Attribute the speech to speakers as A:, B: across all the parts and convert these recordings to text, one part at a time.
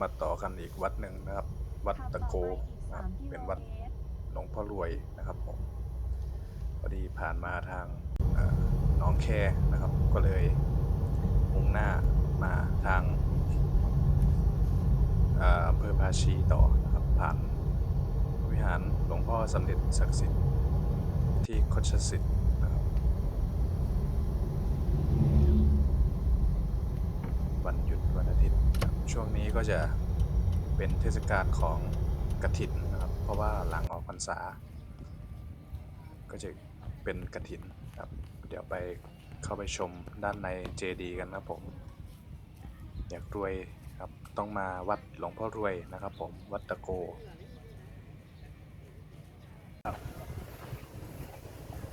A: มาต่อกันอีกวัดหนึ่งนะครับ วัดตะโกนะครับเป็นวัดหลวงพ่อรวยนะครับผมพอดีผ่านมาทางเอ่อหน้องแคนะครับ ก็เลยมุ่งหน้ามาทางเอ่ออำเภอภาชีต่อนะครับ ผ่านวิหารหลวงพ่อสำเร็จศักดิ์สิทธิ์ที่โคชสิทธิ์นะครับ วันหยุดวันอาทิตย์ครับ ช่วงนี้ก็จะเป็นเทศกาลของกระถินนะครับ เพราะว่าหลังออกพรรษา ก็จะเป็นกระถินครับ เดี๋ยวไปเข้าไปชมด้านในเจดีย์กันนะครับผม อยากรวยครับต้องมาวัดหลวงพ่อรวยนะครับผมวัดตะโก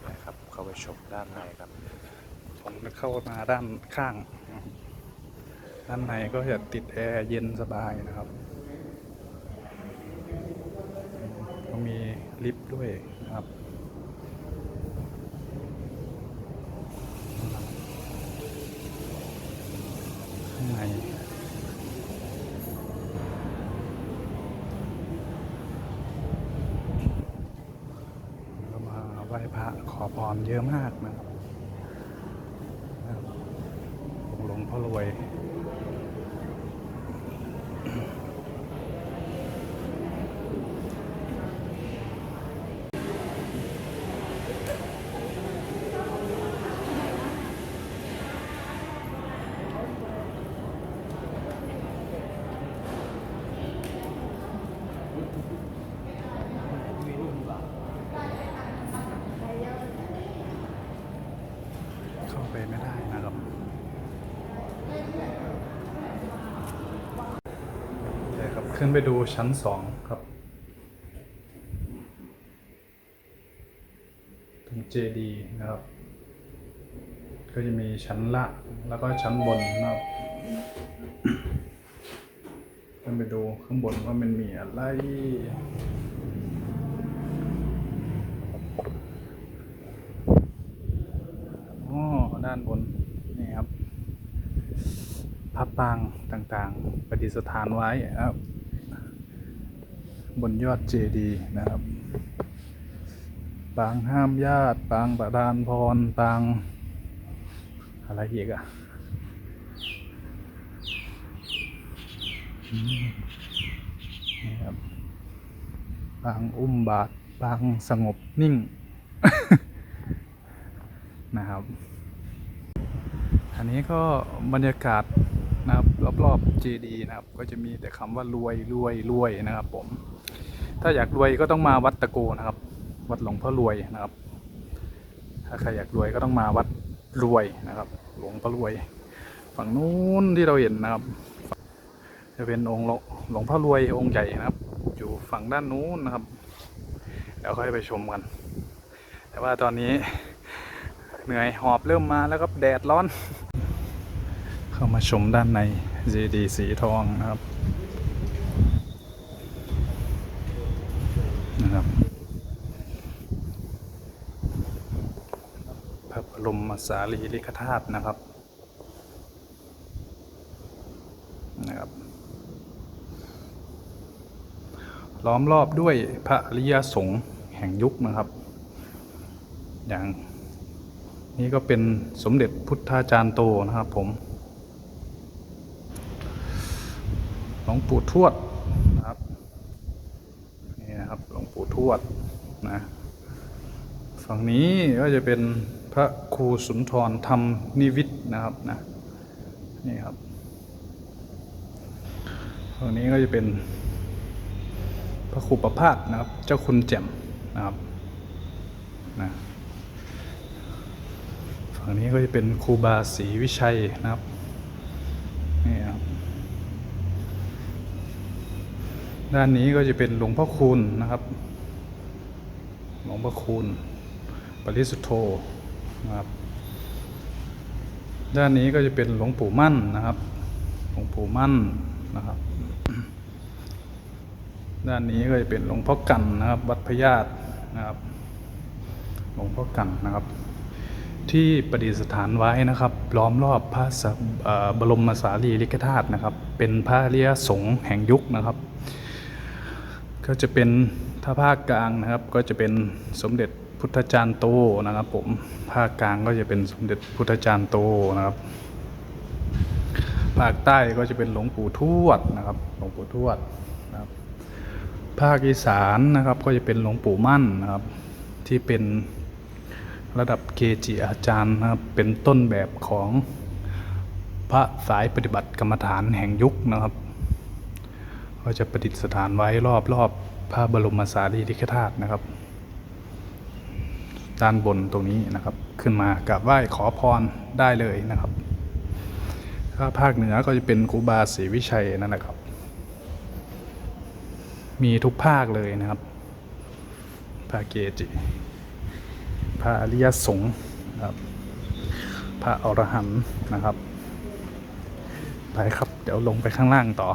A: นะครับเข้าไปชมด้านในกัน
B: ผมจะเข้ามาด้านข้าง ด้านในก็จะติดแอร์เย็นสบายนะครับ ก็มีลิฟต์ด้วยนะครับข้างในก็มาไหว้พระขอพรเยอะมากนะครับนะครับหลวงพ่อรวย เข้าไปไม่ได้นะครับ เดี๋ยวครับ ขึ้นไปดูชั้นสองครับ ตรงเจดีนะครับ ก็จะมีชั้นละแล้วก็ชั้นบนนะครับขึ้นไปดูข้างบนว่ามันมีอะไรอ๋อด้านบน นี่ครับพระปางต่างๆ ประดิษฐานไว้ครับ บนยอดเจดีนะครับ ปางห้ามญาติ ปางประดานพร ปาง อะไรอีกอะอืมนี่ครับปางอุ้มบาทปางสงบนิ่ง นะครับ อันนี้ก็บรรยากาศนะครับรอบๆ JD นะครับ ก็จะมีแต่คำว่ารวยรวยรวยนะครับผม ถ้าอยากรวยก็ต้องมาวัดตะโกนะครับ วัดหลวงพ่อรวยนะครับ ถ้าใครอยากรวยก็ต้องมาวัดรวยนะครับ หลวงพ่อรวย ฝั่งนู้นที่เราเห็นนะครับ จะเป็นองค์หลวงพ่อรวยองค์ใหญ่นะครับ อยู่ฝั่งด้านนู้นนะครับ เดี๋ยวค่อยไปชมกัน แต่ว่าตอนนี้เหนื่อยหอบเริ่มมาแล้วก็แดดร้อน เข้ามาชมด้านในเจดีสีทองนะครับ พระบร มสารีริกธาตุนะครับนะครับ ล้อมรอบด้วยพระอริยสงฆ์แห่งยุคนะครับ อย่างนี่ก็เป็นสมเด็จพุทธาจารย์โตนะครับผมหลวงปู่ทวดนะครับนี่นะครับหลวงปู่ทวดนะฝั่งนี้ก็จะเป็น พระครูสุนทรธรรมนิวิทนะครับนะนี่ครับฝั่งนี้ก็จะเป็นพระครูประพาสนะครับ เจ้าคุณแจ่มนะครับนะฝั่งนี้ก็จะเป็นครูบาศรีวิชัยนะครับนี่ครับด้านนี้ก็จะเป็นหลวงพ่อคูณนะครับ หลวงพ่อคูณปริสุทธโธ นะครับ ด้านนี้ก็จะเป็นหลวงปู่มั่นนะครับ หลวงปู่มั่นนะครับ ด้านนี้ก็จะเป็นหลวงพ่อกันนะครับ วัดพญาตนะครับ หลวงพ่อกันนะครับ ที่ประดิษฐานไว้นะครับ ล้อมรอบพระบรมสารีริกธาตุนะครับ เป็นพระอริยสงฆ์แห่งยุคนะครับ ก็จะเป็นถ้าภาคกลางนะครับก็จะเป็นสมเด็จ พุทธจารย์โตนะครับ ผมภาคกลางก็จะเป็นสมเด็จพุทธจารย์โตนะครับ ภาคใต้ก็จะเป็นหลวงปู่ทวดนะครับ หลวงปู่ทวดนะครับ ภาคอีสานนะครับก็จะเป็นหลวงปู่มั่นนะครับ ที่เป็นระดับเกจิอาจารย์นะครับเป็นต้นแบบของพระสายปฏิบัติกรรมฐานแห่งยุคนะครับ ก็จะประดิษฐานไว้รอบรอบพระบรมสารีริกธาตุนะครับ ด้านบนตรงนี้นะครับ ขึ้นมากราบไหว้ขอพรได้เลยนะครับถ้าภาคเหนือก็จะเป็นครูบาศรีวิชัยนั่นแหละครับ มีทุกภาคเลยนะครับพระเกจิพระอริยสงฆ์นะครับพระอรหันต์นะครับ ไปครับ เดี๋ยวลงไปข้างล่างต่อ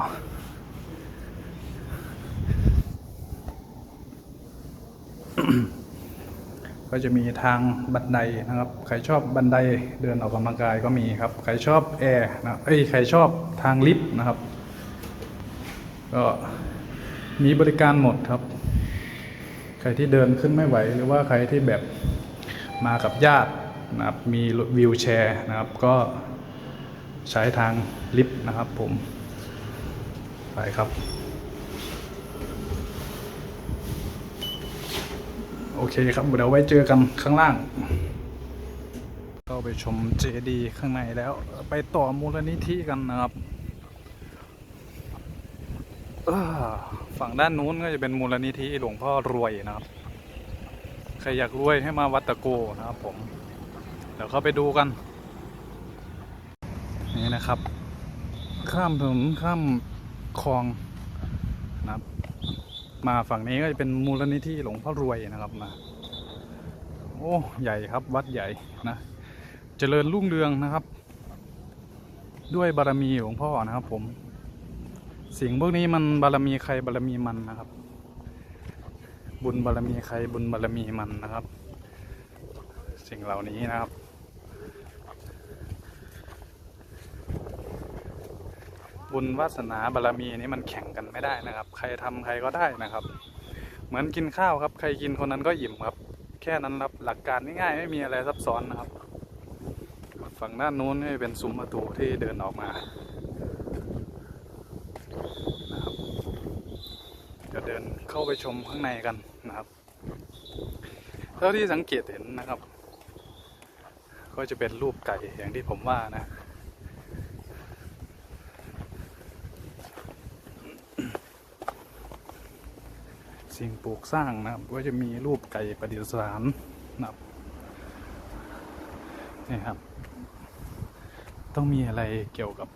B: ก็จะมีทางบันไดนะครับ ใครชอบบันไดเดินออกกำลังกายก็มีครับ ใครชอบแอร์นะเอ้ยใครชอบทางลิฟต์นะครับ ก็มีบริการหมดครับ ใครที่เดินขึ้นไม่ไหว หรือว่าใครที่แบบมากับญาตินะครับ มีวิวแชร์นะครับ ก็ใช้ทางลิฟต์นะครับผม ไปครับ โอเคครับเดี๋ยวไว้เจอกันข้างล่างก็ไปชมเจดีข้างในแล้ว ไปต่อมูลนิธิกันนะครับฝั่งด้านนู้นก็จะเป็นมูลนิธิหลวงพ่อรวยนะครับ ใครอยากรวยให้มาวัดตะโกนะครับผม เดี๋ยวเข้าไปดูกัน นี่นะครับ ข้ามถนนข้ามคลองนะครับ มาฝั่งนี้ก็จะเป็นมูลนิธิหลวงพ่อรวยนะครับมาโอ้ใหญ่ครับวัดใหญ่นะเจริญรุ่งเรืองนะครับ ด้วยบารมีหลวงพ่อนะครับ ผม สิ่งพวกนี้มันบารมีใครบารมีมันนะครับ บุญบารมีใครบุญบารมีมันนะครับ สิ่งเหล่านี้นะครับ บุญวาสนาบารรมีนี้มันแข่งกันไม่ได้นะครับ ใครทำใครก็ได้นะครับ เหมือนกินข้าวครับ ใครกินคนนั้นก็อิ่มครับ แค่นั้นครับหลักการง่ายๆไม่มีอะไรซับซ้อนนะครับ ฝั่งด้านนู้นนี่เป็นซุ้มประตูที่เดินออกมานะครับจะเดินเข้าไปชมข้างในกันนะครับเท่าที่สังเกตเห็นนะครับ ก็จะเป็นรูปไก่อย่างที่ผมว่านะ สิ่งปลูกสร้างนะครับก็จะมีรูปไก่ประดิษฐานนะครับนี่ครับ ต้องมีอะไรเกี่ยวกับ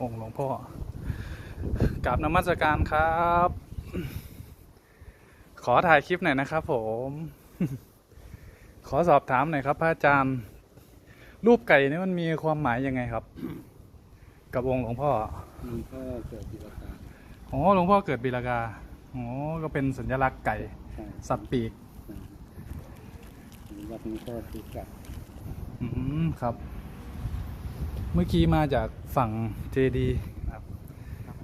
B: องค์หลวงพ่อกราบนมัสการครับ ขอถ่ายคลิปหน่อยนะครับผม ขอสอบถามหน่อยครับพระอาจารย์ รูปไก่นี่มันมีความหมายยังไงครับ กับองค์หลวงพ่อ
C: มันก็เกิดปีละกา
B: อ๋อหลวงพ่อเกิดปีละกา อ๋อก็เป็นสัญลักษณ์ไก่
C: ใช่
B: สัตว์ปีก
C: วัดนี้ก็คือกับ
B: อืมครับ เมื่อกี้มาจากฝั่งเจดีครับ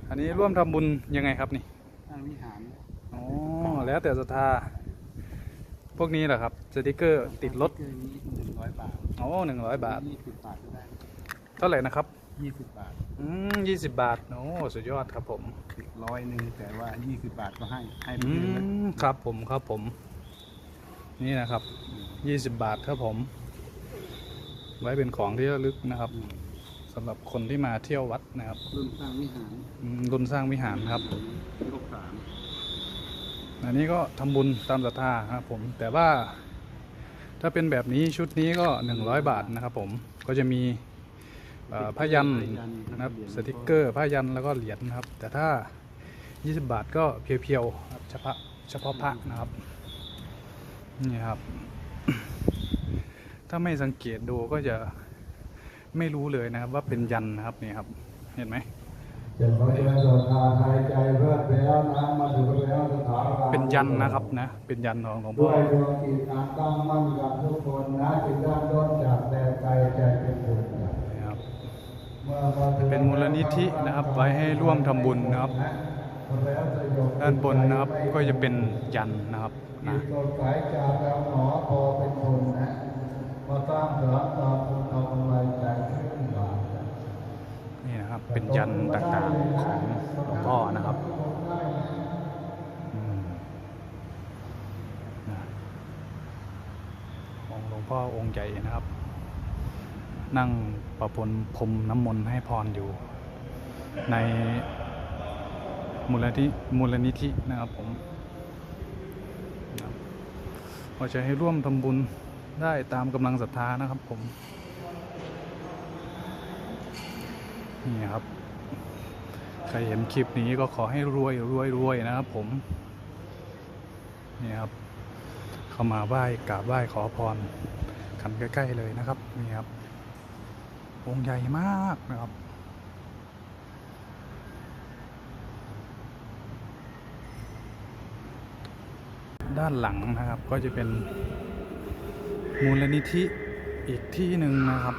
B: อันนี้ร่วมทำบุญยังไงครับนี่
C: สร้างวิหาร
B: อ๋อ แล้วแต่ศรัทธา พวกนี้แหละครับ สติกเกอร์ติดรถ
C: เกินนี้หนึ่งร้อยบาท
B: อ๋อหนึ่งร้อยบาท
C: ยี่สิบบาทก็ได้
B: เท่าไหร่นะครับ
C: ยี่สิบบาท
B: อืมยี่สิบบาทโอ้สุดยอดครับผม
C: สิบร้อยหนึ่งแต่ว่ายี่สิบบาทก็ให้ให้ไป
B: อื
C: เลย
B: มครับผมครับผม นี่นะครับยี่สิบบาทครับผม ไว้เป็นของที่ระลึกนะครับ
C: อืม
B: สำหรับคนที่มาเที่ยววัดนะครับ
C: รุ่นสร้างวิหาร
B: อืมรุ่นสร้างวิหารครับ
C: ลูกสาม
B: อันนี้ก็ทำบุญตามศรัทธาครับผม แต่ว่าถ้าเป็นแบบนี้ชุดนี้ก็ 100 บาทนะครับผมก็จะมีเอ่อ ผ้ายันนะครับสติกเกอร์ผ้ายันแล้วก็เหรียญนะครับ แต่ถ้า 20 บาทก็เพียวๆครับเฉพาะเฉพาะพระนะครับนี่ครับ ถ้าไม่สังเกตดูก็จะไม่รู้เลยนะครับว่าเป็นยันนะครับนี่ครับ เห็นไหม
D: เดี๋ยวขอเจริญพรกาศหายใจเพื่อแล้วน้ำมาถึงแล้วสถาบัน
B: เป็นยันนะครับนะ เป็นยันของหลวงพ่
D: ด้
B: อ
D: วยดวงจิตอันตั้งมั่นกับทุกคนนะจึงด้านต้นจากแดนไกลใจเป็นบุญนะ
B: นะครับ
D: เป็
B: นมูลนิธินะครับไว้ให้ร่วมทำบุญนะครับ ด้านบนนะครับก็จะเป็นยันนะครับนะ
D: สดใสจาแล้วหนอพอเป็นคนนะมาสร้างสรรค์ตามคุณเอากำลังใจขึ้นบาทนะ
B: นี่นะครับเป็นยันต่างๆของหลวงพ่อนะครับของหลวงพ่อองค์ใหญ่นะครับ นั่งประพรมพรมน้ำมนต์ให้พรอยู่ ในมูลนิธิมูลนิธินะครับผมนะครับก็จะให้ร่วมทำบุญได้ตามกำลังศรัทธานะครับผม นี่ครับ ใครเห็นคลิปนี้ก็ขอให้รวยรวยรวยนะครับผม นี่ครับเข้ามาไหว้กราบไหว้ขอพรกันใกล้ ๆ เลยนะครับ นี่ครับ องค์ใหญ่มากนะครับด้านหลังนะครับก็จะเป็นมูลนิธิอีกที่หนึ่งนะครับ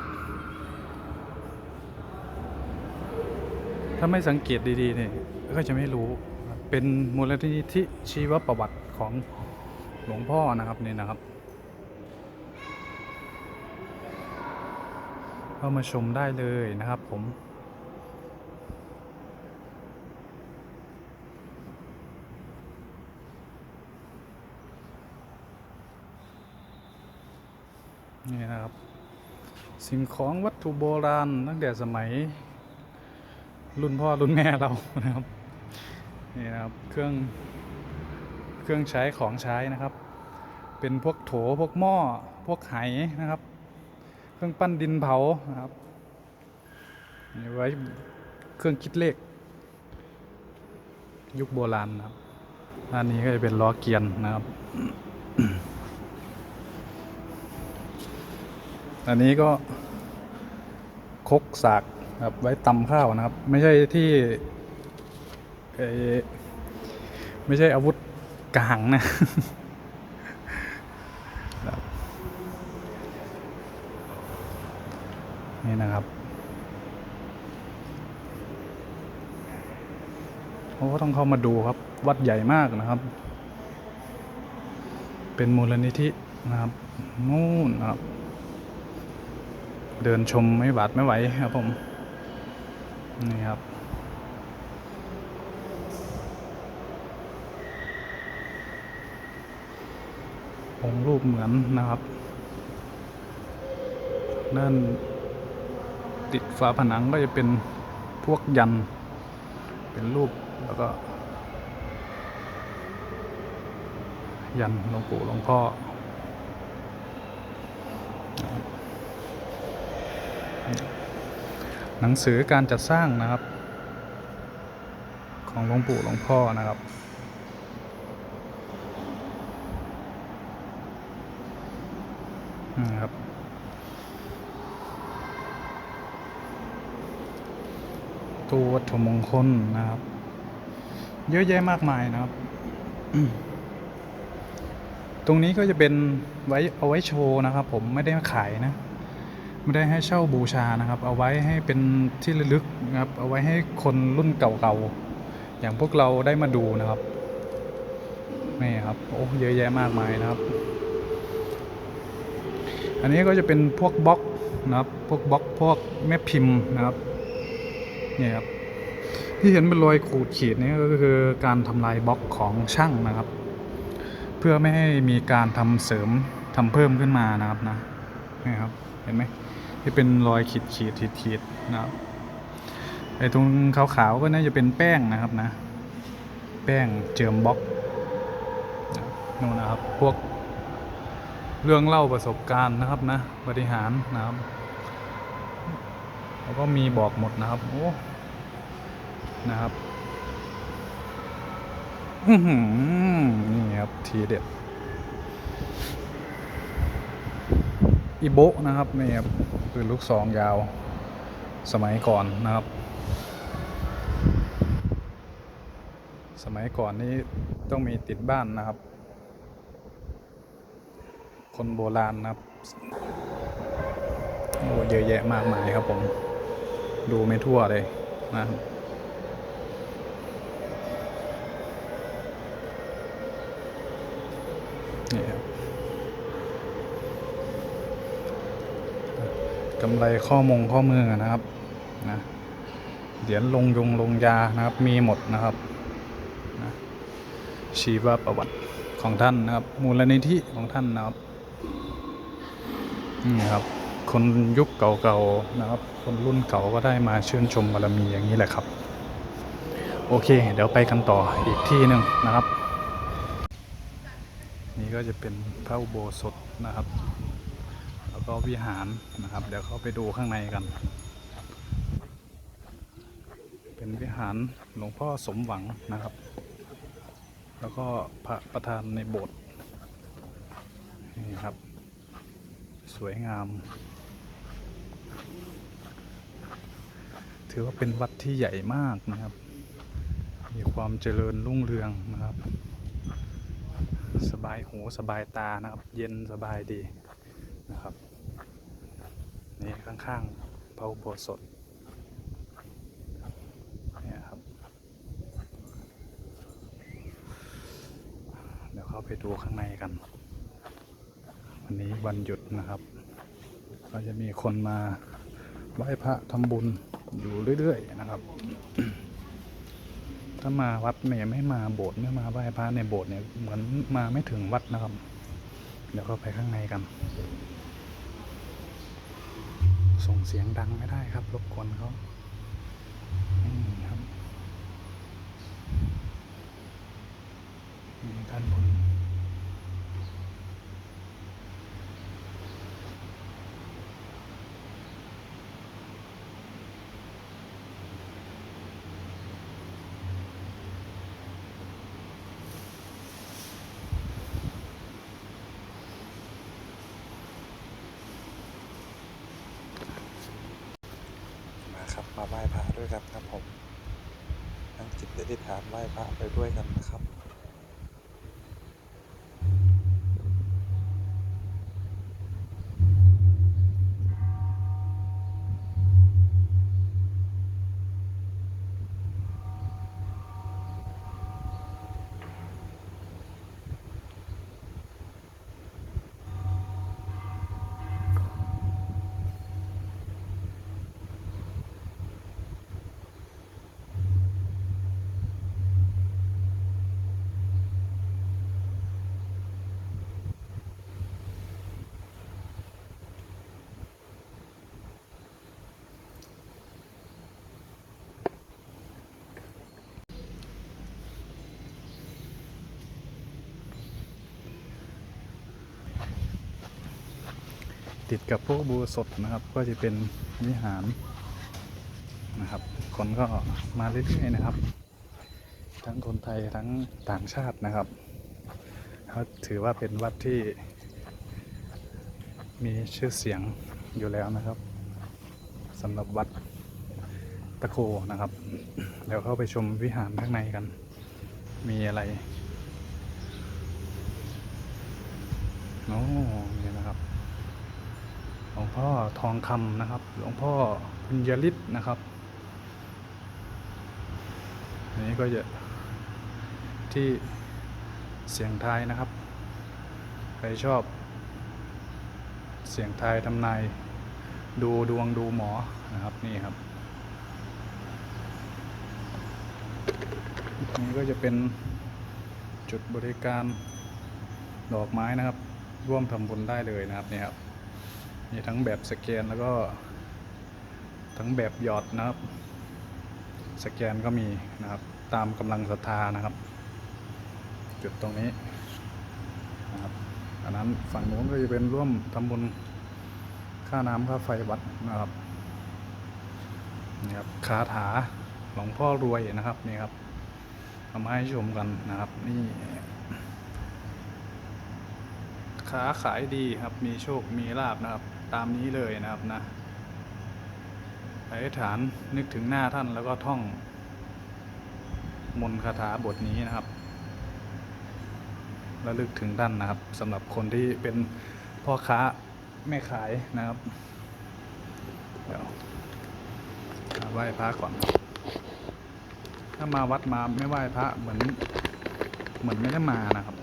B: ถ้าไม่สังเกตดีๆเนี่ยก็จะไม่รู้เป็นมูลนิธิชีวประวัติของหลวงพ่อนะครับนี่นะครับ เข้ามาชมได้เลยนะครับผมนี่นะครับสิ่งของวัตถุโบราณตั้งแต่สมัย รุ่นพ่อรุ่นแม่เรานะครับนี่นะครับเครื่องเครื่องใช้ของใช้นะครับ เป็นพวกโถพวกหม้อพวกไหนะครับ เครื่องปั้นดินเผานะครับไว้เครื่องคิดเลข ยุคโบราณนะครับด้านนี้ก็จะเป็นล้อเกียนนะครับ อันนี้ก็คกสากครับไว้ตำข้าวนะครับ ไม่ใช่ที่ไม่ใช่อาวุธกระหังนะ ครับ นี่นะครับโอ้ต้องเข้ามาดูครับ วัดใหญ่มากนะครับ เป็นมูลนิธินะครับนู่นครับ เดินชมไม่บาดไม่ไหวครับผมนี่ครับองรูปเหมือนนะครับ ด้าน ติดฝาผนังก็จะเป็นพวกยัน เป็นรูปแล้วก็ ยันหลวงปู่หลวงพ่อหนังสือการจัดสร้างนะครับ ของหลวงปู่หลวงพ่อนะครับนี่ครับ ตัววัตถุมงคลนะครับ เยอะแยะมากมายนะครับ ตรงนี้ก็จะเป็นไว้เอาไว้โชว์นะครับ ผมไม่ได้ขายนะไม่ได้ให้เช่าบูชานะครับ เอาไว้ให้เป็นที่ระลึกนะครับ เอาไว้ให้คนรุ่นเก่าๆอย่างพวกเราได้มาดูนะครับนี่ครับโอ้เยอะแยะมากมายนะครับ อันนี้ก็จะเป็นพวกบล็อกนะครับ พวกบล็อกพวกแม่พิมพ์นะครับ นี่ครับที่เห็นเป็นรอยขูดขีดนี่ก็คือการทำลายบล็อกของช่างนะครับ เพื่อไม่ให้มีการทำเสริมทำเพิ่มขึ้นมานะครับนะนี่ครับเห็นไหมที่เป็นรอยขีดขีดขีดขีดนะครับไอ้ตรงขาวๆก็น่าจะเป็นแป้งนะครับนะ แป้งเจิมบล็อกนู่นนะครับพวกเรื่องเล่าประสบการณ์นะครับนะบริหารนะครับ แล้วก็มีบอกหมดนะครับโอ้นะครับนี่ครับ ทีเด็ดอิโบะนะครับนี่ครับปืนลูกซองยาวสมัยก่อนนะครับ สมัยก่อนนี้ต้องมีติดบ้านนะครับ คนโบราณนะครับโอ้เยอะแยะมากมายครับผม ดูไม่ทั่วเลยนะครับนี่ครับกำไรข้อมงข้อมือนะครับนะเหรียญลงยงลงยานะครับ มีหมดนะครับนะชีวประวัติของท่านนะครับ มูลนิธิของท่านนะครับนี่ครับ คนยุคเก่าๆนะครับ คนรุ่นเก่าก็ได้มาชื่นชมบารมีอย่างนี้แหละครับ โอเค เดี๋ยวไปกันต่ออีกที่หนึ่งนะครับ นี่ก็จะเป็นพระอุโบสถนะครับ แล้วก็วิหารนะครับ เดี๋ยวเข้าไปดูข้างในกัน เป็นวิหารหลวงพ่อสมหวังนะครับ แล้วก็พระประธานในโบสถ์นี่ครับสวยงาม ถือว่าเป็นวัดที่ใหญ่มากนะครับ มีความเจริญรุ่งเรืองนะครับ สบายหูสบายตานะครับ เย็นสบายดีนะครับ นี่ข้างๆพระอุโบสถเนี่ยครับ เดี๋ยวเข้าไปดูข้างในกัน วันนี้วันหยุดนะครับ ก็จะมีคนมาไหว้พระทำบุญ อยู่เรื่อยๆนะครับ ถ้ามาวัดเนี่ยไม่มาโบสถ์ไม่มาไหว้พระในโบสถ์เนี่ยเหมือนมาไม่ถึงวัดนะครับ เดี๋ยวก็ไปข้างในกัน ส่งเสียงดังไม่ได้ครับรบกวนเขานี่ครับนี่ด้านบน
A: มาครับมาไหว้พระ ด้วยกันครับผมนั่งจิตอธิษฐานไหว้พระไปด้วยกันนะครับ
B: ติดกับพวกบูสดนะครับ ก็จะเป็นวิหารนะครับ คนก็มาเรื่อยๆนะครับ ทั้งคนไทยทั้งต่างชาตินะครับเขาถือว่าเป็นวัดที่มีชื่อเสียงอยู่แล้วนะครับสำหรับวัดตะโกนะครับ เดี๋ยวเข้าไปชมวิหารข้างในกัน มีอะไรโอ้นี่นะครับ หลวง พ่อทองคำนะครับ หลวงพ่อพุญญฤทธิ์นะครับอันนี้ก็จะที่เสียงทายนะครับ ใครชอบ เสียงทายทำนายดูดวงดูหมอนะครับนี่ครับนี่ก็จะเป็นจุดบริการดอกไม้นะครับ ร่วมทำบุญได้เลยนะครับนี่ครับ มีทั้งแบบสแกนแล้วก็ ทั้งแบบหยอดนะครับ สแกนก็มีนะครับ ตามกำลังศรัทธานะครับ จุดตรงนี้นะครับอันนั้นฝั่งนู้นก็จะเป็นร่วมทำบุญค่าน้ำค่าไฟวัดนะครับนี่ครับคาถาหลวงพ่อรวยนะครับนี่ครับเอามาให้ชมกันนะครับนี่ค้าขายดีครับมีโชคมีลาบนะครับ ตามนี้เลยนะครับนะอธิษฐานนึกถึงหน้าท่านแล้วก็ท่อง มนต์คาถาบทนี้นะครับระลึกถึงท่านนะครับสำหรับคนที่เป็นพ่อค้าแม่ขายนะครับเดี๋ยวไหว้พระก่อน ถ้ามาวัดมาไม่ไหว้พระเหมือนเหมือนไม่ได้มานะครับ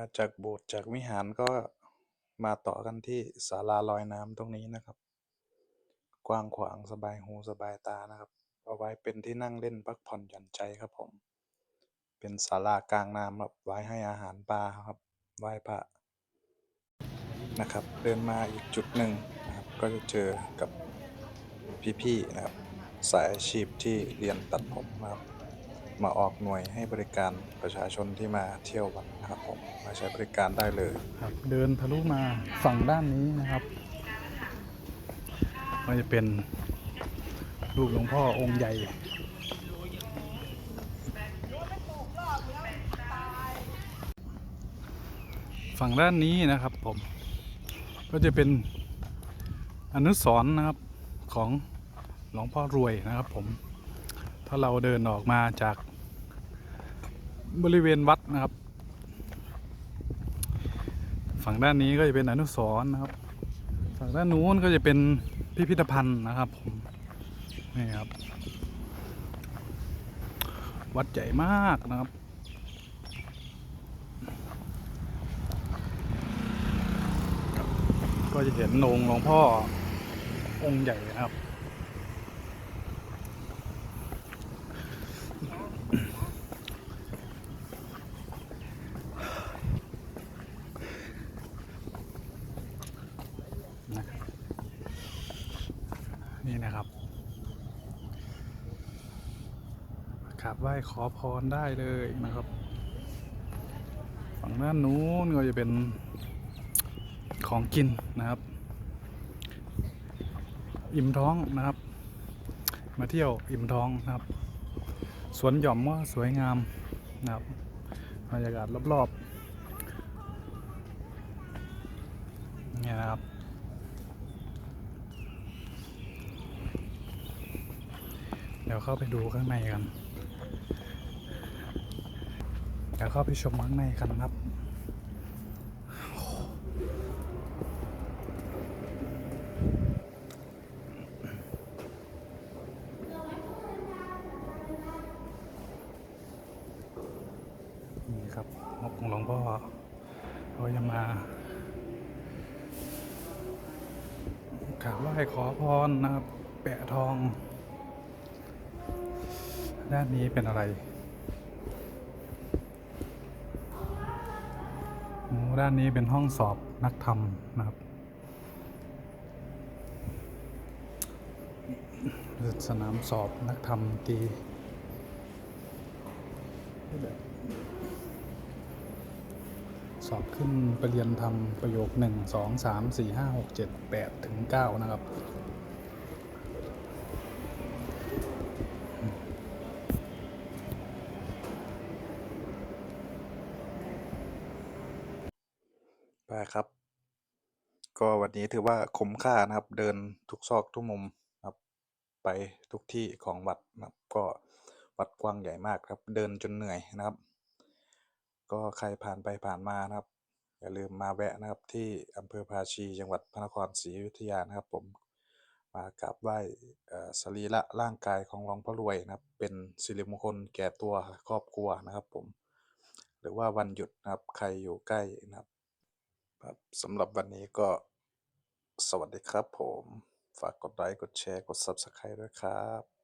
B: า
A: จากโบสถ์จากวิหารก็มาต่อกันที่ศาลาลอยน้ำตรงนี้นะครับ กว้างขวางสบายหูสบายตานะครับ เอาไว้เป็นที่นั่งเล่นพักผ่อนหย่อนใจครับผม เป็นศาลากลางน้ำครับไว้ให้อาหารปลาครับไหว้พระนะครับ เดินมาอีกจุดหนึ่งนะครับ ก็จะเจอกับพี่ๆนะครับ สายอาชีพที่เรียนตัดผมนะครับ มาออกหน่วยให้บริการประชาชนที่มาเที่ยววัดนะครับผมมาใช้บริการได้เลย
B: ครับเดินทะลุมาฝั่งด้านนี้นะครับก็จะเป็นรูปหลวงพ่อองค์ใหญ่ ฝั่งด้านนี้นะครับผม ก็จะเป็นอนุสรณ์นะครับของหลวงพ่อรวยนะครับผม ถ้าเราเดินออกมาจาก บริเวณวัดนะครับ ฝั่งด้านนี้ก็จะเป็นอนุสรณ์นะครับ ฝั่งด้านนู้นก็จะเป็นพิพิธภัณฑ์นะครับผมนี่ครับ วัดใหญ่มากนะครับก็จะเห็นองค์หลวงพ่อองค์ใหญ่นะครับนะครับ นี่นะครับกราบไหว้ขอพรได้เลยนะครับ ฝั่งด้านนู้นก็จะเป็นของกินนะครับ อิ่มท้องนะครับ มาเที่ยวอิ่มท้องนะครับ สวนหย่อมว่าสวยงามนะครับบรรยากาศรอบๆเนี่ยนะครับ เข้าไปดูข้างในกันเดี๋ยวเข้าไปชมข้างในกันครับนี่ครับงบของหลวงพ่อเขาจะมากราบไหว้ขอพรนะครับ แปะทอง ด้านนี้เป็นอะไรด้านนี้เป็นห้องสอบนักธรรมนะครับสนามสอบนักธรรมตีสอบขึ้นประเรียนธรรมประโยคหนึ่งสองสามสี่ห้าหกเจ็ดแปดถึงเก้านะครับ
A: ไปครับ ก็วันนี้ถือว่าคุ้มค่านะครับ เดินทุกซอกทุกมุมนะครับ ไปทุกที่ของวัดนะครับ ก็วัดกว้างใหญ่มากครับ เดินจนเหนื่อยนะครับ ก็ใครผ่านไปผ่านมานะครับ อย่าลืมมาแวะนะครับ ที่อำเภอภาชีจังหวัดพระนครศรีอยุธยานะครับ ผมมากราบไหว้สรีระร่างกายของหลวงพ่อรวยนะครับ เป็นสิริมงคลแก่ตัวครอบครัวนะครับ ผม หรือว่าวันหยุดนะครับใครอยู่ใกล้นะครับ ครับสำหรับวันนี้ก็
B: สวัสดีครับผม ฝากกดไลค์ กดแชร์ กด Subscribe ด้วยครับ